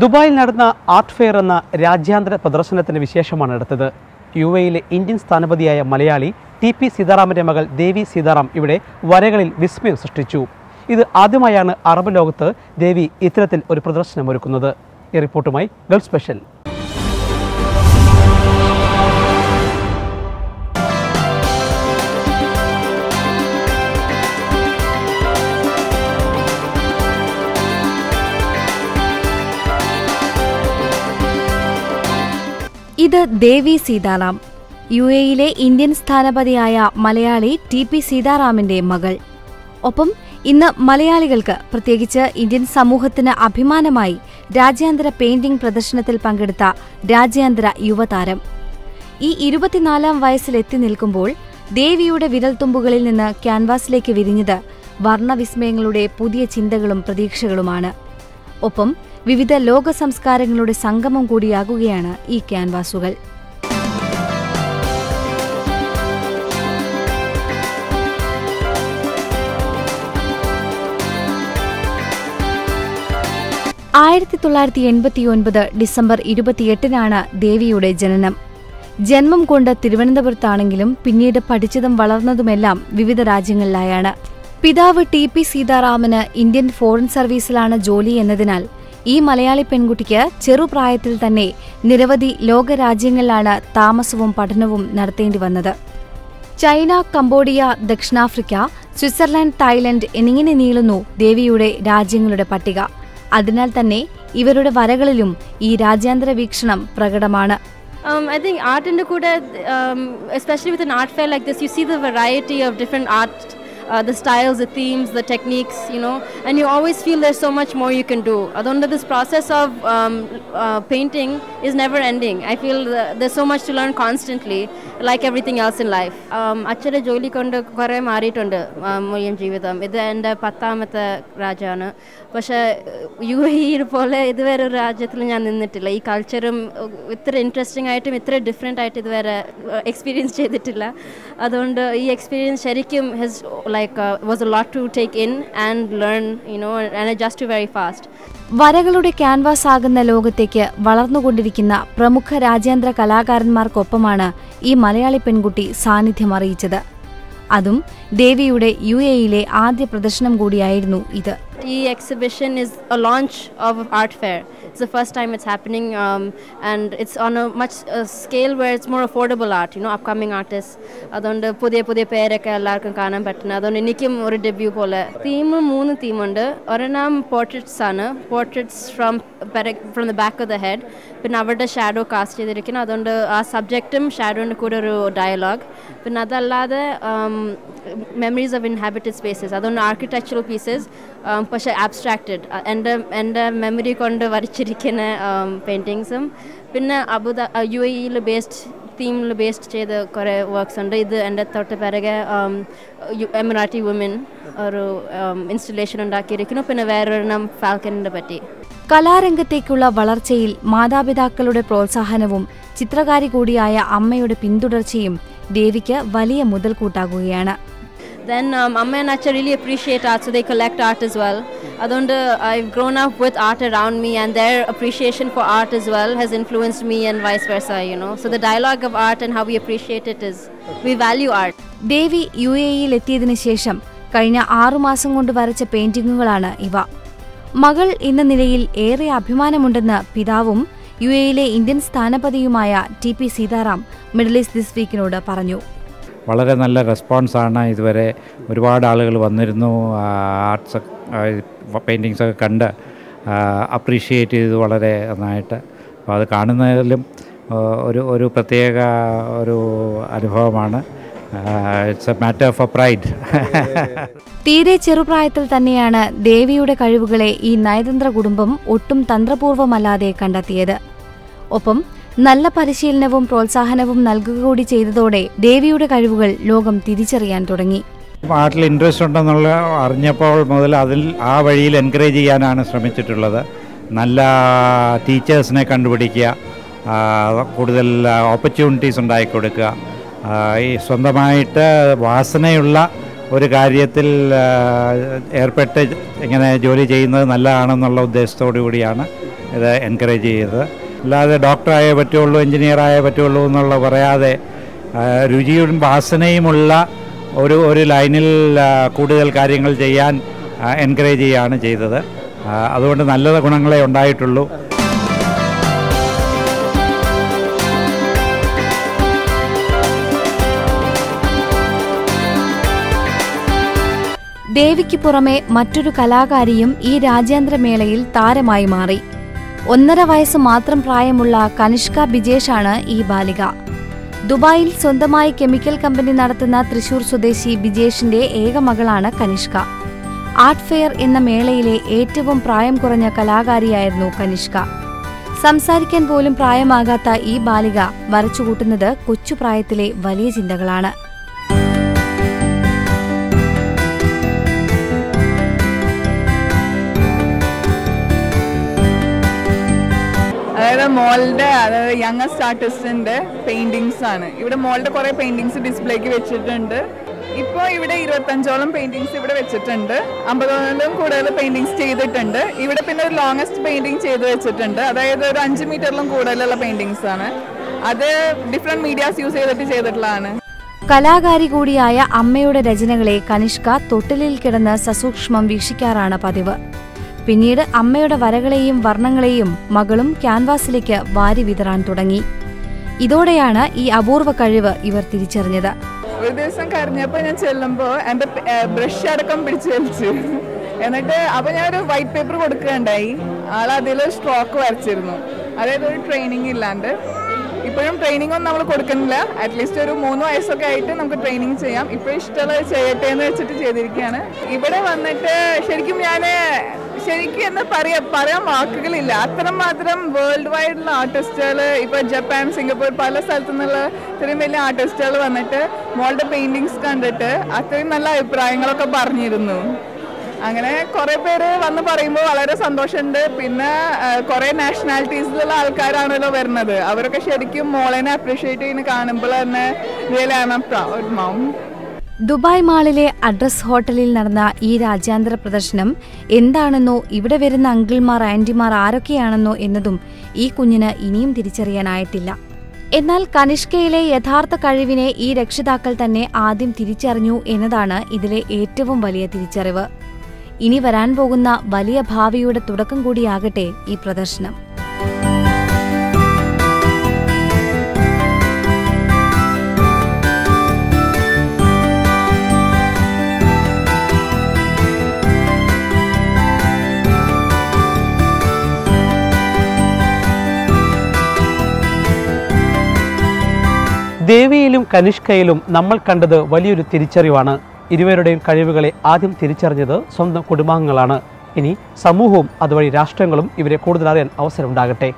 ദുബായിൽ നടന്ന art fair എന്ന രാജ്യാന്തര പ്രദർശനത്തിന് വിശേഷമാണ് എടുത്തത്. യു എയിലെ ഇന്ത്യൻ സ്ഥാനപതിയായ മലയാളി ടി പി സീതാറാമിന്റെ മകൾ ദേവി സീതാറാം ഇവിടെ വരകളിൽ വിസ്മയം സൃഷ്ടിച്ചു. ഇത് ആദ്യമായാണ് അറബ് ലോകത്ത് ദേവി ഇത്തരത്തിൽ ഒരു പ്രദർശനം ഒരുക്കുന്നത് ഈ റിപ്പോർട്ടുമായി ഗൾഫ് സ്പെഷ്യൽ. ഇത് ദേവി സീതാറാം യു എയിലെ ഇന്ത്യൻ സ്ഥാനപതിയായ മലയാളി ടി പി സീതാറാമിന്റെ മകൾ. ഒപ്പം ഇന്ന് മലയാളികൾക്ക് പ്രത്യേകിച്ച് ഇന്ത്യൻ സമൂഹത്തിന് അഭിമാനമായി രാജ്യാന്തര പെയിന്റിംഗ് പ്രദർശനത്തിൽ പങ്കെടുത്ത രാജ്യാന്തര യുവതാരം. ഈ ഇരുപത്തിനാലാം വയസ്സിലെത്തി നിൽക്കുമ്പോൾ ദേവിയുടെ വിരൽത്തുമ്പുകളിൽ നിന്ന് ക്യാൻവാസിലേക്ക് വിരിഞ്ഞത് വർണവിസ്മയങ്ങളുടെ പുതിയ ചിന്തകളും പ്രതീക്ഷകളുമാണ്. ഒപ്പം വിവിധ ലോക സംസ്കാരങ്ങളുടെ സംഗമം കൂടിയാകുകയാണ് ഈ ക്യാൻവാസുകൾ. ആയിരത്തി തൊള്ളായിരത്തി എൺപത്തിയൊൻപത് ഡിസംബർ ഇരുപത്തിയെട്ടിനാണ് ദേവിയുടെ ജനനം. ജന്മം കൊണ്ട് തിരുവനന്തപുരത്താണെങ്കിലും പിന്നീട് പഠിച്ചതും വളർന്നതുമെല്ലാം വിവിധ രാജ്യങ്ങളിലായാണ്. പിതാവ് ടി പി സീതാറാമന് ഇന്ത്യൻ ഫോറിൻ സർവീസിലാണ് ജോലി എന്നതിനാൽ ഈ മലയാളി പെൺകുട്ടിക്ക് ചെറുപ്രായത്തിൽ തന്നെ നിരവധി ലോകരാജ്യങ്ങളിലാണ് താമസവും പഠനവും നടത്തേണ്ടി വന്നത്. ചൈന കംബോഡിയ ദക്ഷിണാഫ്രിക്ക സ്വിറ്റ്സർലൻഡ് തായ്ലൻഡ് എന്നിങ്ങനെ നീളുന്നു ദേവിയുടെ രാജ്യങ്ങളുടെ പട്ടിക. അതിനാൽ തന്നെ ഇവരുടെ വരകളിലും ഈ രാജ്യാന്തര വീക്ഷണം പ്രകടമാണ്. Um, I think art in Dakota, um, especially with an art fair like this, you see the variety of different art, uh, the styles, the themes, the techniques, you know, and you always feel there's so much more you can do. Although this process of um, uh, painting is never ending. I feel there's so much to learn constantly, like everything else in life. അച്ഛന്റെ ജോലി കൊണ്ട് കുറേ മാറിയിട്ടുണ്ട് മുഴുവൻ ജീവിതം ഇത് എന്റെ പത്താമത്തെ രാജ്യമാണ് പക്ഷേ യു എ പോലെ ഇതുവരെ ഒരു രാജ്യത്തിൽ ഞാൻ നിന്നിട്ടില്ല ഈ കൾച്ചറും ഇത്ര ഇൻട്രസ്റ്റിംഗ് ആയിട്ടും ഇത്ര ഡിഫറെന്റ് ആയിട്ട് ഇതുവരെ എക്സ്പീരിയൻസ് ചെയ്തിട്ടില്ല അതുകൊണ്ട് experience എക്സ്പീരിയൻസ് ശരിക്കും his like a lot to take in and learn, you know, and adjust to very fast. വരകളുടെ ക്യാൻവാസ് ആകുന്ന ലോകത്തേക്ക് വളർന്നുകൊണ്ടിരിക്കുന്ന പ്രമുഖ രാജ്യാന്തര കലാകാരന്മാർക്കൊപ്പമാണ് ഈ മലയാളി പെൺകുട്ടി സാന്നിധ്യം അറിയിച്ചത്. അതും ദേവിയുടെ യു എയിലെ ആദ്യ പ്രദർശനം കൂടിയായിരുന്നു ഇത്. ഈ exhibition is a launch of art fair it's time it's happening, um, and it's on a much a scale where it's more affordable art. You know, upcoming artists. അതുകൊണ്ട് പുതിയ പുതിയ പേരൊക്കെ എല്ലാവർക്കും കാണാൻ പറ്റുന്നത്. അതുകൊണ്ട് എനിക്കും ഒരു ഡെബ്യൂ പോലെ. തീം മൂന്ന് തീമുണ്ട് ഒരെണ്ണം പോർട്രേറ്റ്സ് ആണ്. Portraits from from the back of the head പിന്നെ അവരുടെ ഷാഡോ കാസ്റ്റ് ചെയ്തിരിക്കുന്നു. അതുകൊണ്ട് ആ സബ്ജക്റ്റും ഷാഡോന്റെ കൂടെ ഒരു ഡയലോഗ് പിന്നെ അതല്ലാതെ മെമ്മറീസ് ഓഫ് ഇൻഹാബിറ്റഡ് സ്പേസസ് അതൊന്ന് ആർക്കിടെക്ചറൽ പീസസ് പക്ഷേ ആബ്സ്ട്രാക്റ്റഡ് എന്റെ എന്റെ മെമ്മറി കൊണ്ട് വരച്ചിരിക്കുന്ന പെയിന്റിങ്സും പിന്നെ അബുദ യു എയിൽ ബേസ്ഡ് തീമിൽ ബേസ്ഡ് ചെയ്ത കുറേ വർക്ക്സ് ഉണ്ട്. ഇത് എന്റെ തൊട്ട് പിറകെ എമിറാറ്റി വുമൻ ഒരു ഇൻസ്റ്റലേഷൻ ഉണ്ടാക്കിയിരിക്കുന്നു. പിന്നെ വേറൊരെണ്ണം ഫാൽക്കനിനെ പറ്റി. കലാരംഗത്തേക്കുള്ള വളർച്ചയിൽ മാതാപിതാക്കളുടെ പ്രോത്സാഹനവും ചിത്രകാരി കൂടിയായ അമ്മയുടെ പിന്തുടർച്ചയും ദേവിക്ക് വലിയ മുതൽക്കൂട്ടാകുകയാണ് Then um, Amma and Acha really appreciate art, so they collect art as well. Adonde, I've grown up with art around me, and their appreciation for art as well has influenced me, and vice versa. You know, so the dialogue of art and how we appreciate it is we value art. Devi U എയിൽ എത്തിയതിനു ശേഷം കഴിഞ്ഞ ആറുമാസം കൊണ്ട് വരച്ച പെയിന്റിങ്ങുകളാണ് ഇവ മകൾ എന്ന നിലയിൽ ഏറെ അഭിമാനമുണ്ടെന്ന് പിതാവും യു എയിലെ Indian സ്ഥാനപതിയുമായ T P Sitaram Middle East this വീക്കിനോട് പറഞ്ഞു. വളരെ നല്ല റെസ്പോൺസാണ് ഇതുവരെ ഒരുപാട് ആളുകൾ വന്നിരുന്നു. ആർട്സ് പെയിന്റിങ്സൊക്കെ കണ്ട് അപ്രീഷിയേറ്റ് ചെയ്തു വളരെ നന്നായിട്ട്. അപ്പോൾ അത് കാണുന്നതിലും ഒരു ഒരു പ്രത്യേക ഒരു അനുഭവമാണ്. It's a matter of a pride തീരെ ചെറുപ്രായത്തിൽ തന്നെയാണ് ദേവിയുടെ കഴിവുകളെ ഈ നയതന്ത്ര കുടുംബം ഒട്ടും തന്ത്രപൂർവമല്ലാതെ കണ്ടെത്തിയത്. ഒപ്പം നല്ല പരിശീലനവും പ്രോത്സാഹനവും നൽകുക കൂടി ചെയ്തതോടെ ദേവിയുടെ കഴിവുകൾ ലോകം തിരിച്ചറിയാൻ തുടങ്ങി. പാട്ടിൽ ഇൻട്രസ്റ്റ് ഉണ്ടെന്നുള്ള അറിഞ്ഞപ്പോൾ മുതൽ അതിൽ ആ വഴിയിൽ എൻകറേജ് ചെയ്യാനാണ് ശ്രമിച്ചിട്ടുള്ളത്. നല്ല ടീച്ചേഴ്സിനെ കണ്ടുപിടിക്കുക കൂടുതൽ ഓപ്പർച്യൂണിറ്റീസ് ഉണ്ടാക്കി കൊടുക്കുക. ഈ സ്വന്തമായിട്ട് വാസനയുള്ള ഒരു കാര്യത്തിൽ ഏർപ്പെട്ട് ഇങ്ങനെ ജോലി ചെയ്യുന്നത് നല്ലതാണെന്നുള്ള ഉദ്ദേശത്തോടു കൂടിയാണ് ഇത് എൻകറേജ് ചെയ്തത്. അല്ലാതെ ഡോക്ടറായേ പറ്റുള്ളൂ എഞ്ചിനീയറായേ പറ്റുള്ളൂ എന്നുള്ള പറയാതെ രുചിയും വാസനയുമുള്ള ഒരു ഒരു ലൈനിൽ കൂടുതൽ കാര്യങ്ങൾ ചെയ്യാൻ എൻകറേജ് ചെയ്യുകയാണ് ചെയ്തത്. അതുകൊണ്ട് നല്ല ഗുണങ്ങളെ ഉണ്ടായിട്ടുള്ളൂ. ദേവിക്ക് പുറമെ മറ്റൊരു കലാകാരിയും ഈ രാജ്യാന്തര മേളയിൽ താരമായി മാറി. ഒന്നര വയസ്സ് മാത്രം പ്രായമുള്ള കനിഷ്ക ബിജേഷാണ് ഈ ബാലിക. ദുബായിൽ സ്വന്തമായി കെമിക്കൽ കമ്പനി നടത്തുന്ന തൃശൂർ സ്വദേശി ബിജേഷിന്റെ ഏക മകളാണ് കനിഷ്ക. ആർട്ട് ഫെയർ എന്ന മേളയിലെ ഏറ്റവും പ്രായം കുറഞ്ഞ കലാകാരിയായിരുന്നു കനിഷ്ക. സംസാരിക്കാൻ പോലും പ്രായമാകാത്ത ഈ ബാലിക വരച്ചുകൂട്ടുന്നത് കൊച്ചുപ്രായത്തിലെ വലിയ ചിന്തകളാണ്. അതായത് മോളുടെ അതായത് യങ്ങസ്റ്റ് ആർട്ടിസ്റ്റിന്റെ പെയിന്റിങ്സ് ആണ്. ഇവിടെ മോളുടെ കുറെ പെയിന്റിങ്സ് ഡിസ്പ്ലേക്ക് വെച്ചിട്ടുണ്ട്. ഇപ്പോൾ ഇവിടെ ഇരുപത്തഞ്ചോളം പെയിന്റിങ്സ് ഇവിടെ വെച്ചിട്ടുണ്ട്. അമ്പതോളം കൂടുതൽ പെയിന്റിങ്സ് ചെയ്തിട്ടുണ്ട്. ഇവിടെ പിന്നെ ഒരു ലോങ്സ്റ്റ് പെയിന്റിങ് ചെയ്ത് വെച്ചിട്ടുണ്ട്. അതായത് ഒരു അഞ്ച് മീറ്ററിലും കൂടുതലുള്ള പെയിന്റിങ്സ് ആണ്. അത് ഡിഫറെന്റ് മീഡിയാസ് യൂസ് ചെയ്തിട്ട് ചെയ്തിട്ടുള്ളതാണ്. കലാകാരി കൂടിയായ അമ്മയുടെ രചനകളെ കനിഷ്ക തൊട്ടിലിൽ കിടന്ന് സസൂക്ഷ്മം വീക്ഷിക്കാറാണ് പതിവ്. പിന്നീട് അമ്മയുടെ വരകളെയും വർണങ്ങളെയും മകളും ക്യാൻവാസിലേക്ക് വാരി വിതറാൻ തുടങ്ങി. ഇതോടെയാണ് ഈ അപൂർവ കഴിവ് ഇവർ തിരിച്ചറിഞ്ഞത്. ഒരു ദിവസം കരഞ്ഞപ്പോൾ ഞാൻ ചെല്ലുമ്പോൾ എന്റെ ബ്രഷ് അടക്കം പിടിച്ച് വലിച്ചു. എന്നിട്ട് അപ്പോൾ ഞാൻ ഒരു വൈറ്റ് പേപ്പർ കൊടുക്കുകയുണ്ടായി. ആൾ അതിൽ സ്ട്രോക്ക് വരച്ചിരുന്നു. അതായത് ഒരു ട്രെയിനിങ് ഇല്ലാണ്ട്. ഇപ്പോഴും ട്രെയിനിങ് ഒന്നും നമ്മൾ കൊടുക്കുന്നില്ല. അറ്റ്ലീസ്റ്റ് ഒരു മൂന്ന് വയസ്സൊക്കെ ആയിട്ട് നമുക്ക് ട്രെയിനിങ് ചെയ്യാം. ഇപ്പൊ ഇഷ്ടമുള്ളത് ചെയ്യട്ടെ എന്ന് വെച്ചിട്ട് ചെയ്തിരിക്കുകയാണ്. ഇവിടെ വന്നിട്ട് ശരിക്കും ഞാൻ ശരിക്കും എന്ന് പറയാ പറയാൻ വാക്കുകളില്ല. അത്രമാത്രം വേൾഡ് വൈഡുള്ള ആർട്ടിസ്റ്റുകൾ ഇപ്പൊ ജപ്പാൻ സിംഗപ്പൂർ പല സ്ഥലത്തു നിന്നുള്ള ഇത്രയും വലിയ ആർട്ടിസ്റ്റുകൾ വന്നിട്ട് മോളുടെ പെയിന്റിങ്സ് കണ്ടിട്ട് അത്രയും നല്ല അഭിപ്രായങ്ങളൊക്കെ പറഞ്ഞിരുന്നു. അങ്ങനെ കുറെ പേര് വന്ന് പറയുമ്പോൾ വളരെ സന്തോഷമുണ്ട്. പിന്നെ കുറെ നാഷണാലിറ്റീസിലുള്ള ആൾക്കാരാണല്ലോ വരുന്നത്. അവരൊക്കെ ശരിക്കും മോളേനെ അപ്രീഷിയേറ്റ് ചെയ്യുന്ന കാണുമ്പോൾ തന്നെ really I am proud mom. Dubai മാളിലെ address ഹോട്ടലിൽ നടന്ന ഈ രാജ്യാന്തര പ്രദർശനം എന്താണെന്നോ ഇവിടെ വരുന്ന അങ്കിൾമാർ ആന്റിമാർ ആരൊക്കെയാണെന്നോ എന്നതും ഈ കുഞ്ഞിന് ഇനിയും തിരിച്ചറിയാനായിട്ടില്ല. എന്നാൽ കനിഷ്കയിലെ യഥാർത്ഥ കഴിവിനെ ഈ രക്ഷിതാക്കൾ തന്നെ ആദ്യം തിരിച്ചറിഞ്ഞു എന്നതാണ് ഇതിലെ ഏറ്റവും വലിയ തിരിച്ചറിവ്. ഇനി വരാൻ പോകുന്ന വലിയ ഭാവിയുടെ തുടക്കം കൂടിയാകട്ടെ ഈ പ്രദർശനം. ദേവിയിലും കനിഷ്കയിലും നമ്മൾ കണ്ടത് വലിയൊരു തിരിച്ചറിവാണ്. ഇരുവരുടെയും കഴിവുകളെ ആദ്യം തിരിച്ചറിഞ്ഞത് സ്വന്തം കുടുംബാംഗങ്ങളാണ്. ഇനി സമൂഹവും അതുവഴി രാഷ്ട്രങ്ങളും ഇവരെ കൂടുതൽ അറിയാൻ അവസരമുണ്ടാകട്ടെ.